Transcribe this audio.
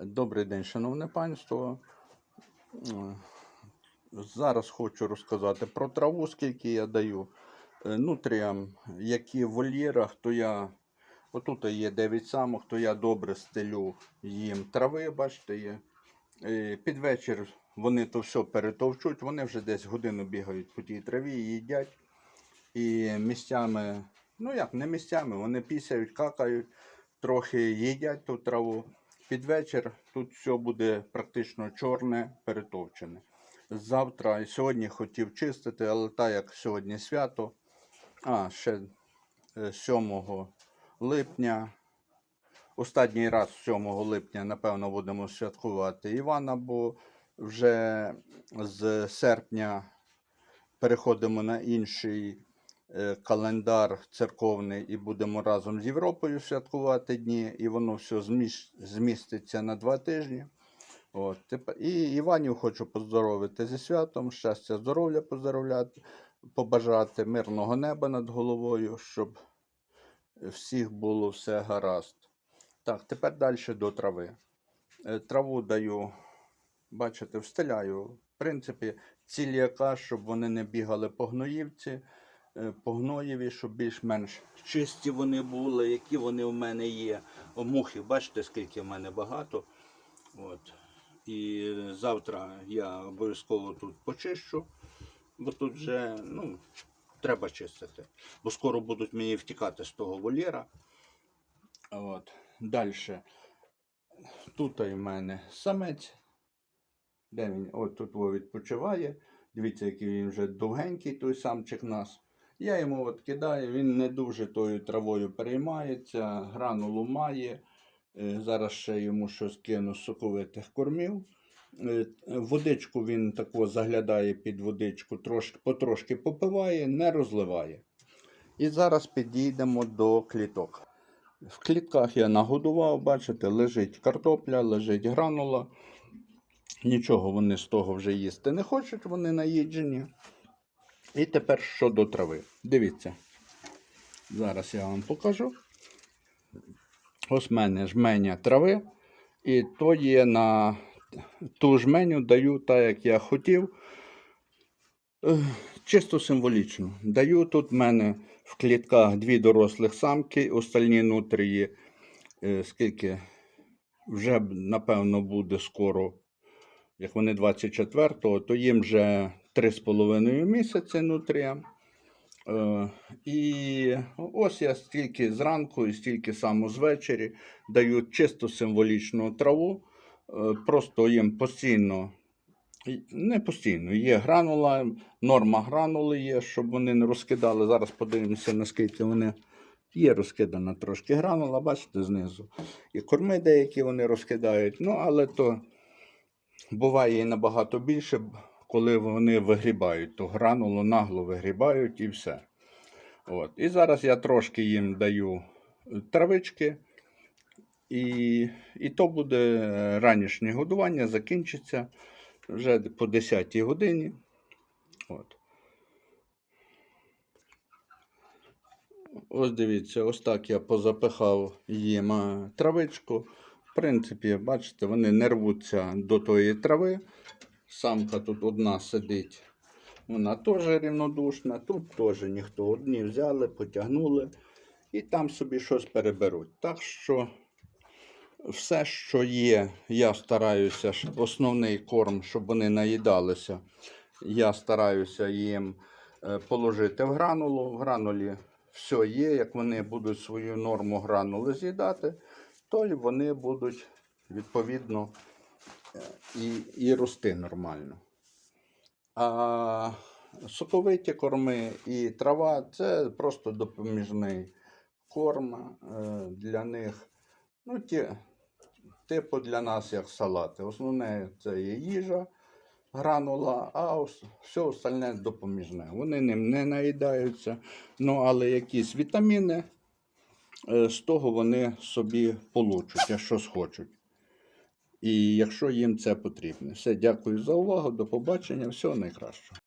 Добрий день, шановне панство. Е, Зараз хочу розказати про траву, скільки я даю е, нутріям, які в вольєрах, то я. Отут є 9 самок, то я добре стелю їм трави, бачите, є. Е, Під вечір вони то все перетовчуть, вони вже десь годину бігають по тій траві, їдять. І місцями, ну як, не місцями, вони пісяють, какають, трохи їдять ту траву. Під вечір тут все буде практично чорне, перетовчене. Завтра і сьогодні хотів чистити, але так як сьогодні свято, а ще е, 7 липня. Останній раз 7 липня, напевно, будемо святкувати Івана, бо вже з серпня переходимо на інший е, календар церковний і будемо разом з Європою святкувати дні, і воно все зміститься на два тижні. От, і Іванів хочу поздоровити зі святом, щастя, здоров'я поздоровляти, побажати мирного неба над головою, щоб всіх було все гаразд. Так, тепер далі до трави. Е, Траву даю, бачите, встиляю. В принципі, ціліяка, щоб вони не бігали по гноївці, е, по гноєві, щоб більш-менш чисті вони були, які вони в мене є. Мухи, бачите, скільки в мене багато. От. І завтра я обов'язково тут почищу, бо тут вже ну, треба чистити. Бо скоро будуть мені втікати з того вольєра. От. Далі. Тут у мене самець. Де він? От тут відпочиває. Дивіться, який він вже довгенький, той самчик нас. Я йому от кидаю, він не дуже тою травою переймається, гранулу має. Е, Зараз ще йому щось кину з соковитих кормів. Е, Водичку він тако заглядає під водичку, трошки, потрошки попиває, не розливає. І зараз підійдемо до кліток. В клітках я нагодував, бачите, лежить картопля, лежить гранула. Нічого вони з того вже їсти не хочуть, вони наїджені. І тепер щодо трави. Дивіться. Зараз я вам покажу. Ось в мене жменя трави. І то є на ту жменю даю так, як я хотів. Чисто символічно. Даю тут в мене в клітках дві дорослих самки, остальні нутрії, е, скільки вже напевно буде скоро, як вони 24-го, то їм вже 3,5 місяці нутріям. Е, І ось я стільки зранку і стільки само звечері даю чисто символічну траву. Е, Просто їм постійно, не постійно, є гранула, норма гранули є, щоб вони не розкидали. Зараз подивимося, наскільки вони є розкидана трошки гранула, бачите, знизу. І корми деякі вони розкидають. Ну, але то буває і набагато більше, коли вони вигрібають ту гранулу, нагло вигрібають і все. От. І зараз я трошки їм даю травички. І, і то буде е, ранішнє годування, закінчиться вже по 10 годині. От. Ось дивіться, ось так я позапихав їм е, травичку. В принципі, бачите, вони не рвуться до тої трави. Самка тут одна сидить. Вона теж рівнодушна. Тут теж ніхто одні взяли, потягнули і там собі щось переберуть. Так що все, що є, я стараюся, основний корм, щоб вони наїдалися, я стараюся їм е, положити в гранулу. В гранулі все є. Як вони будуть свою норму гранули з'їдати, то вони будуть відповідно і, і рости нормально. А соковиті корми і трава це просто допоміжний корм е, для них. Ну, ті, типу для нас як салати. Основне це є їжа, гранула, а все остальне допоміжне. Вони ним не наїдаються. Ну, але якісь вітаміни е, з того вони собі получать, якщо схочуть. І якщо їм це потрібно. Все, дякую за увагу, до побачення, всього найкращого.